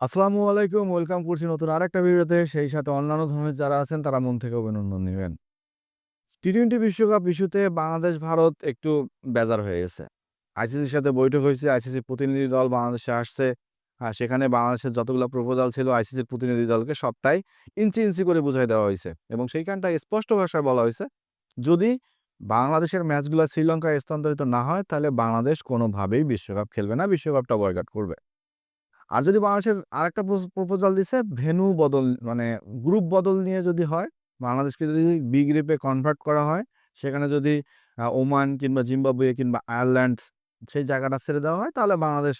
আসসালামু আলাইকুম, ওয়েলকাম করছি নতুন আরেকটা ভিডিওতে। সেই সাথে অন্যান্য ধর্মের যারা আছেন, তারা মন থেকে অভিনন্দন নেবেন। টি টোয়েন্টি বিশ্বকাপ ইস্যুতে বাংলাদেশ, ভারত একটু বেজার হয়ে গেছে। আইসিসির সাথে বৈঠক হয়েছে, আইসিসির প্রতিনিধি দল বাংলাদেশে আসছে। আর সেখানে বাংলাদেশের যতগুলো প্রপোজাল ছিল, আইসিসির প্রতিনিধি দলকে সবটাই ইঞ্চি ইঞ্চি করে বুঝাই দেওয়া হয়েছে। এবং সেইখানটা স্পষ্ট ভাষায় বলা হয়েছে, যদি বাংলাদেশের ম্যাচগুলো শ্রীলঙ্কায় স্থানান্তরিত না হয়, তাহলে বাংলাদেশ কোনোভাবেই বিশ্বকাপ খেলবে না, বিশ্বকাপটা বয়কাট করবে। আর যদি বাংলাদেশের আরেকটা প্রপোজাল দিছে, ভেন্যু বদল মানে গ্রুপ বদল নিয়ে যদি হয়, বাংলাদেশকে যদি বি গ্রুপে কনভার্ট করা হয়, সেখানে যদি ওমান কিংবা জিম্বাবুয়ে কিংবা আয়ারল্যান্ড সেই জায়গাটা ছেড়ে দেওয়া হয়, তাহলে বাংলাদেশ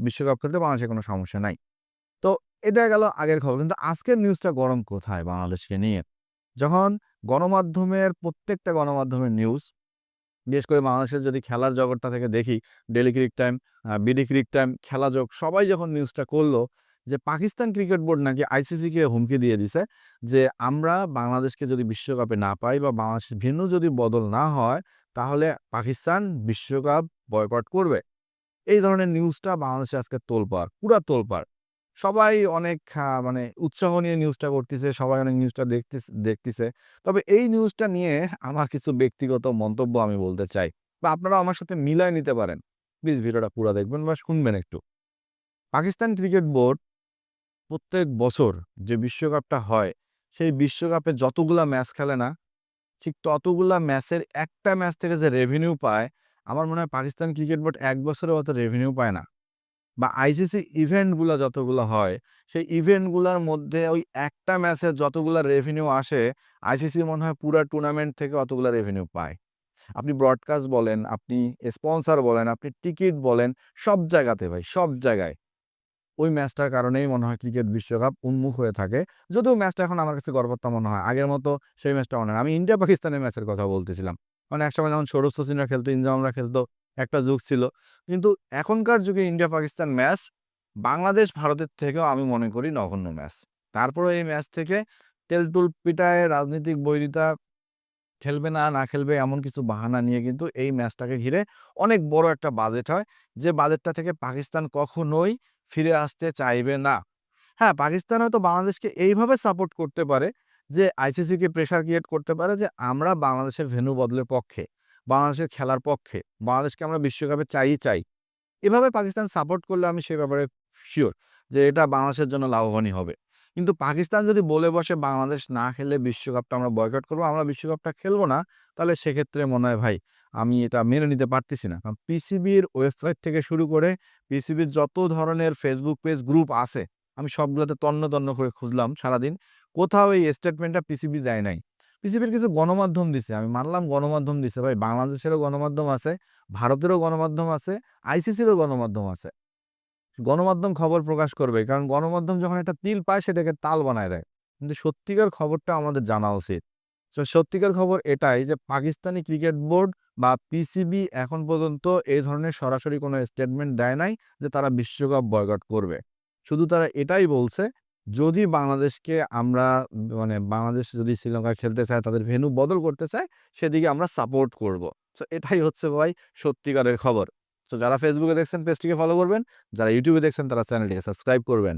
বিশ্বকাপ খেলতে বাংলাদেশের কোনো সমস্যা নাই। তো এটা গেল আগের খবর। কিন্তু আজকের নিউজটা গরম কোথায় বাংলাদেশকে নিয়ে? যখন গণমাধ্যমের, প্রত্যেকটা গণমাধ্যমের নিউজ বিশেষ করে বাংলাদেশের যদি খেলার জগৎটা থেকে দেখি Daily Cric Time BD Cric Time খেলা যোগ সবাই যখন নিউজটা করল যে পাকিস্তান ক্রিকেট বোর্ড নাকি আইসিসিকে হুমকি দিয়ে দিছে যে আমরা বাংলাদেশকে যদি বিশ্বকাপে না পাই বা বাংলাদেশের ভিন্ন যদি বদল না হয়, তাহলে পাকিস্তান বিশ্বকাপ বয়কট করবে। এই ধরনের নিউজটা বাংলাদেশে আজকে তোলপাড়, পুরা তোলপাড়। সবাই অনেক মানে উৎসাহ নিয়ে নিউজটা করতেছে, সবাই অনেক নিউজটা দেখতেছে দেখতেছে। তবে এই নিউজটা নিয়ে আমার কিছু ব্যক্তিগত মন্তব্য আমি বলতে চাই বা আপনারা আমার সাথে মিলায় নিতে পারেন। প্লিজ ভিডিওটা পুরো দেখবেন বা শুনবেন একটু। পাকিস্তান ক্রিকেট বোর্ড প্রত্যেক বছর যে বিশ্বকাপটা হয়, সেই বিশ্বকাপে যতগুলা ম্যাচ খেলে না, ঠিক ততগুলা ম্যাচের একটা ম্যাচ থেকে যে রেভিনিউ পায়, আমার মনে হয় পাকিস্তান ক্রিকেট বোর্ড এক বছরে অত রেভিনিউ পায় না। বা আইসিসি ইভেন্টগুলো যতগুলো হয়, সেই ইভেন্টগুলোর মধ্যে ওই একটা ম্যাচের যতগুলো রেভিনিউ আসে আইসিসি মনে হয় পুরা টুর্নামেন্ট থেকে অতগুলো রেভিনিউ পায়। আপনি ব্রডকাস্ট বলেন, আপনি স্পন্সর বলেন, আপনি টিকিট বলেন, সব জায়গাতে ভাই, সব জায়গায়। ওই ম্যাচটার কারণেই মনে হয় ক্রিকেট বিশ্বকাপ উন্মুখ হয়ে থাকে। যদিও ম্যাচটা এখন আমার কাছে গর্বত্তা মনে হয়, আগের মতো সেই ম্যাচটা মনে হয় আমি ইন্ডিয়া পাকিস্তানের ম্যাচের কথা বলতেছিলাম। মানে একসময় যখন সৌরভ সচিনরা খেলতো, ইনজামরা খেলতো একটা যুগ ছিল। কিন্তু এখনকার যুগে ইন্ডিয়া পাকিস্তান ম্যাচ, বাংলাদেশ ভারতের থেকেও আমি মনে করি নগণ্য ম্যাচ। তারপরে এই ম্যাচ থেকে তেলটুল পিটায় রাজনৈতিক বৈরিতা খেলবে না না খেলবে এমন কিছু বাহানা নিয়ে কিন্তু এই ম্যাচটাকে ঘিরে অনেক বড় একটা বাজেট হয়। যে বাজেটটা থেকে পাকিস্তান কখনোই ফিরে আসতে চাইবে না। হ্যাঁ পাকিস্তান হয়তো বাংলাদেশকে এইভাবে সাপোর্ট করতে পারে যে, আইসিসিকে প্রেশার ক্রিয়েট করতে পারে যে, আমরা বাংলাদেশের ভেন্যু বদলের পক্ষে। বাংলাদেশের খেলার পক্ষে, বাংলাদেশকে আমরা বিশ্বকাপে চাই চাই। এভাবে পাকিস্তান সাপোর্ট করলে আমি সে ব্যাপারে শিওর যে এটা বাংলাদেশের জন্য লাভবানই হবে। কিন্তু পাকিস্তান যদি বলে বসে বাংলাদেশ না খেলে বিশ্বকাপটা আমরা বয়কট করব, আমরা বিশ্বকাপটা খেলব না, তাহলে সেক্ষেত্রে মনে হয় ভাই আমি এটা মেনে নিতে পারতেছি না। কারণ পিসিবির ওয়েবসাইট থেকে শুরু করে পিসিবির যত ধরনের ফেসবুক পেজ গ্রুপ আছে, আমি সবগুলোতে তন্ন তন্ন করে খুঁজলাম সারাদিন। কোথাও এই স্টেটমেন্টটা পিসিবি দেয় নাই। পিসিবির কিছু গণমাধ্যম দিছে। আমি মানলাম গণমাধ্যম দিছে। ভাই, বাংলাদেশেরও গণমাধ্যম আছে, ভারতেরও গণমাধ্যম আছে, আইসিসিরও গণমাধ্যম আছে। গণমাধ্যম খবর প্রকাশ করবে, কারণ গণমাধ্যম যখন একটা তিল পায়, সেটাকে তাল বানায় দেয়। কিন্তু সত্যিকার খবরটা আমাদের জানা উচিত। তো সত্যিকার খবর এটাই যে, পাকিস্তানি ক্রিকেট বোর্ড বা পিসিবি এখন পর্যন্ত এই ধরনের সরাসরি কোনো স্টেটমেন্ট দেয় নাই যে, তারা বিশ্বকাপ বয়কট করবে। শুধু তারা এটাই বলছে যদি বাংলাদেশকে আমরা মানে বাংলাদেশ যদি শ্রীলঙ্কা খেলতে চায়, তাদের ভেনু বদল করতে চায়, সেদিকে আমরা সাপোর্ট করব। তো এটাই হচ্ছে ভাই সত্যিকারের খবর। তো যারা ফেসবুকে দেখছেন পেজটিকে ফলো করবেন। যারা ইউটিউবে দেখছেন, তারা চ্যানেলটিকে সাবস্ক্রাইব করবেন।